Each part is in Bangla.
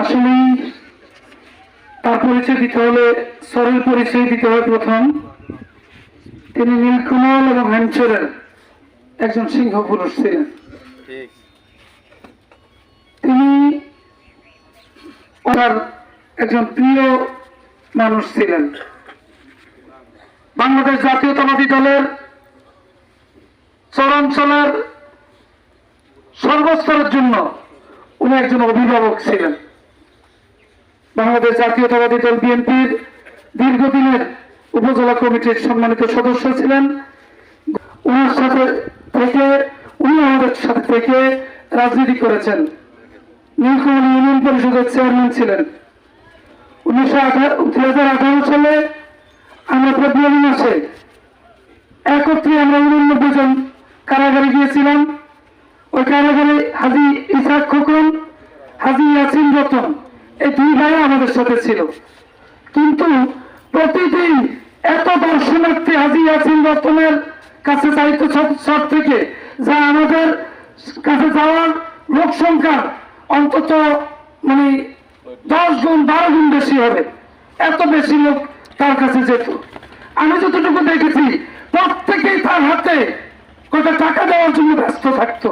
আসলেই তার পরিচয় দিতে হলে সরের পরিচয় দিতে হয় প্রথম। তিনি নীলকমল এবং হ্যামচরের একজন সিংহ পুরুষ ছিলেন তিনি ওনার একজন প্রিয় মানুষ ছিলেন। বাংলাদেশ জাতীয়তাবাদী দলের চরাঞ্চলের সর্বস্তরের জন্য উনি একজন অভিভাবক ছিলেন। বাংলাদেশ জাতীয়তাবাদী দল বিএনপির দীর্ঘদিনের উপজেলা কমিটির সম্মানিত সদস্য ছিলেন। উনার সাথে থেকে, উনি আমাদের সাথে থেকে রাজনীতি করেছেন। নীলকমল ইউনিয়ন পরিষদের চেয়ারম্যান ছিলেন। উনিশশো সালে আমরা ফেব্রুয়ারি মাসে একত্রে আমরা উননব্বই জন কারাগারে গিয়েছিলাম। ওই কারাগারে হাজি ইসাক খোকন হাজি ইয়াসিন রতন এই দুই ভাই আমাদের সাথে ছিল। কিন্তু প্রতিদিন এত দর্শনার্থী হাজি ইয়াসিন রতনের কাছে চাইতো সব থেকে, যা আমাদের কাছে যাওয়ার লোক সংখ্যা অন্তত মানে দশ গুণ, বারো গুণ বেশি হবে। এত বেশি লোক তার কাছে যেত। আমি যতটুকু দেখেছি, প্রত্যেকেই তার হাতে কটা টাকা দেওয়ার জন্য ব্যস্ত থাকতো।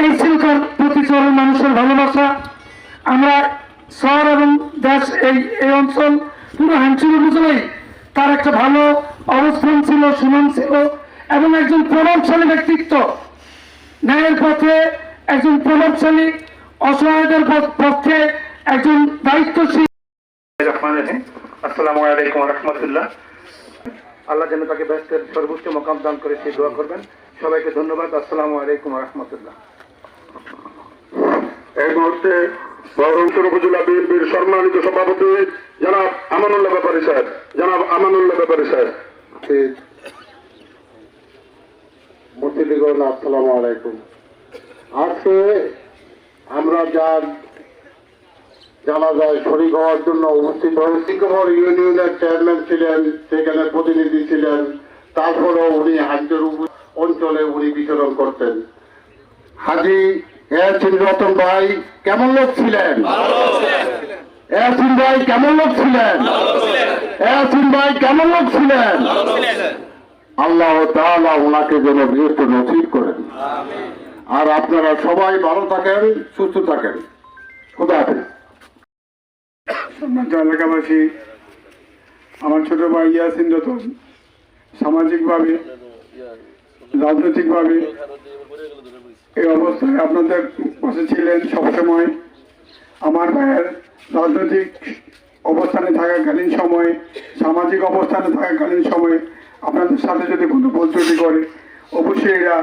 এই ছিল তার প্রতি চরের মানুষের ভালোবাসা। আমরা শহর এবং দেশ এই এই অঞ্চল পুরো হাঞ্চুর উপজেলায় তার একটা ভালো অবস্থান ছিল সুনাম ছিল এবং একজন প্রভাবশালী ব্যক্তিত্ব। ন্যায়ের পথে একজন প্রভাবশালী অসহায়দের পক্ষে একজন দায়িত্বশীল। আসসালামু আলাইকুম রহমতুল্লাহ। আল্লাহ যেন তাকে ব্যস্তের সর্বোচ্চ মকাম দান করে সেই দোয়া করবেন। সবাইকে ধন্যবাদ। আসসালামু আলাইকুম রহমতুল্লাহ। এই মুহূর্তে বহরমপুর উপজেলা বিএনপির সম্মানিত সভাপতি আমানুল্লাহ ব্যাপারী সাহেব আমানুল্লাহ ব্যাপারী সাহেব আলাইকুম। আজকে আমরা হওয়ার জন্য উপস্থিত কুমার ইউনিয়নের চেয়ারম্যান ছিলেন, সেখানে প্রতিনিধি ছিলেন, তারপরেও উনি হাজির অঞ্চলে উনি বিচরণ করতেন। হাজি এয়াসিন রতন ভাই, কেমন লোক ছিলেন? এয়াসিন ভাই, কেমন লোক ছিলেন? এয়াসিন ভাই, কেমন লোক ছিলেন? আল্লাহ তাআলা ওনাকে যেন বৃহস্ত নসিব করেন। আর আপনারা সবাই ভালো থাকেন, সুস্থ থাকেন। খুদা হাফেজ। সম্মানিত এলাকাবাসী, আমার ছোট ভাই ইয়াসিন রতন, সামাজিকভাবে রাজনৈতিকভাবে এই অবস্থায় আপনাদের পাশে ছিলেন সবসময়। আমার ভাইয়ের রাজনৈতিক অবস্থানে থাকাকালীন সময়ে, সামাজিক অবস্থানে থাকাকালীন সময়ে আপনাদের সাথে যদি কোনো ভুল করে, অবশ্যই এরা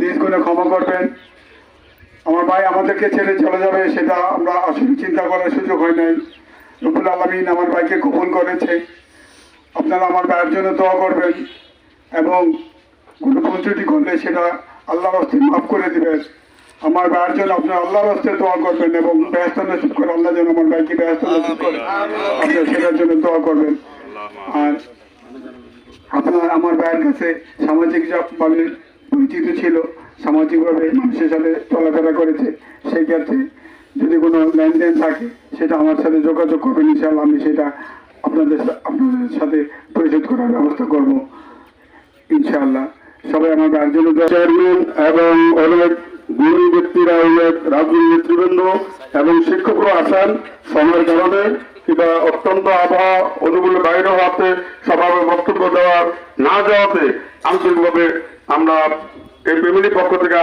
নিজ গুণে ক্ষমা করবেন। আমার ভাই আমাদেরকে ছেড়ে চলে যাবে সেটা আমরা আসলে চিন্তা করার সুযোগ হয় নাই। রবুল আলমিন আমার ভাইকে গোপন করেছে। আপনারা আমার ভাইয়ের জন্য দোয়া করবেন এবং কোনো ভুল ত্রুটি করলে সেটা আল্লাহর হস্তে মাফ করে দিবেন আমার ভাইয়ের জন্য আপনার আল্লাহর হস্তে দোয়া করবেন এবং ব্যস্ত নসিব করে আল্লাহ যেন আমার ভাইকে ব্যস্ত নসিব করে। আপনারা সেটার জন্য দোয়া করবেন। আর আপনার আমার ভাইয়ের কাছে সামাজিক ভাবে পরিচিত ছিল সামাজিকভাবে মানুষের সাথে চলাফেরা করেছে সেই ক্ষেত্রে যদি কোনো লেনদেন থাকে সেটা আমার সাথে যোগাযোগ করবেন ইনশাআল্লাহ। আমি সেটা আপনাদের আপনাদের সাথে পরিশোধ করার ব্যবস্থা করব। ইনশাআল্লাহ। সবাই আমার জন্য চেয়ারম্যান এবং অনেক গুণী ব্যক্তিরা, অনেক রাজনৈতিক নেতৃবৃন্দ এবং শিক্ষকরা আসেন সময়ের কারণে। কিংবা অত্যন্ত আবহাওয়া অনুকূল বাইরে হওয়াতে সবার বক্তব্য দেওয়ার না যাওয়াতে আন্তরিকভাবে আমরা এই ফ্যামিলির পক্ষ থেকে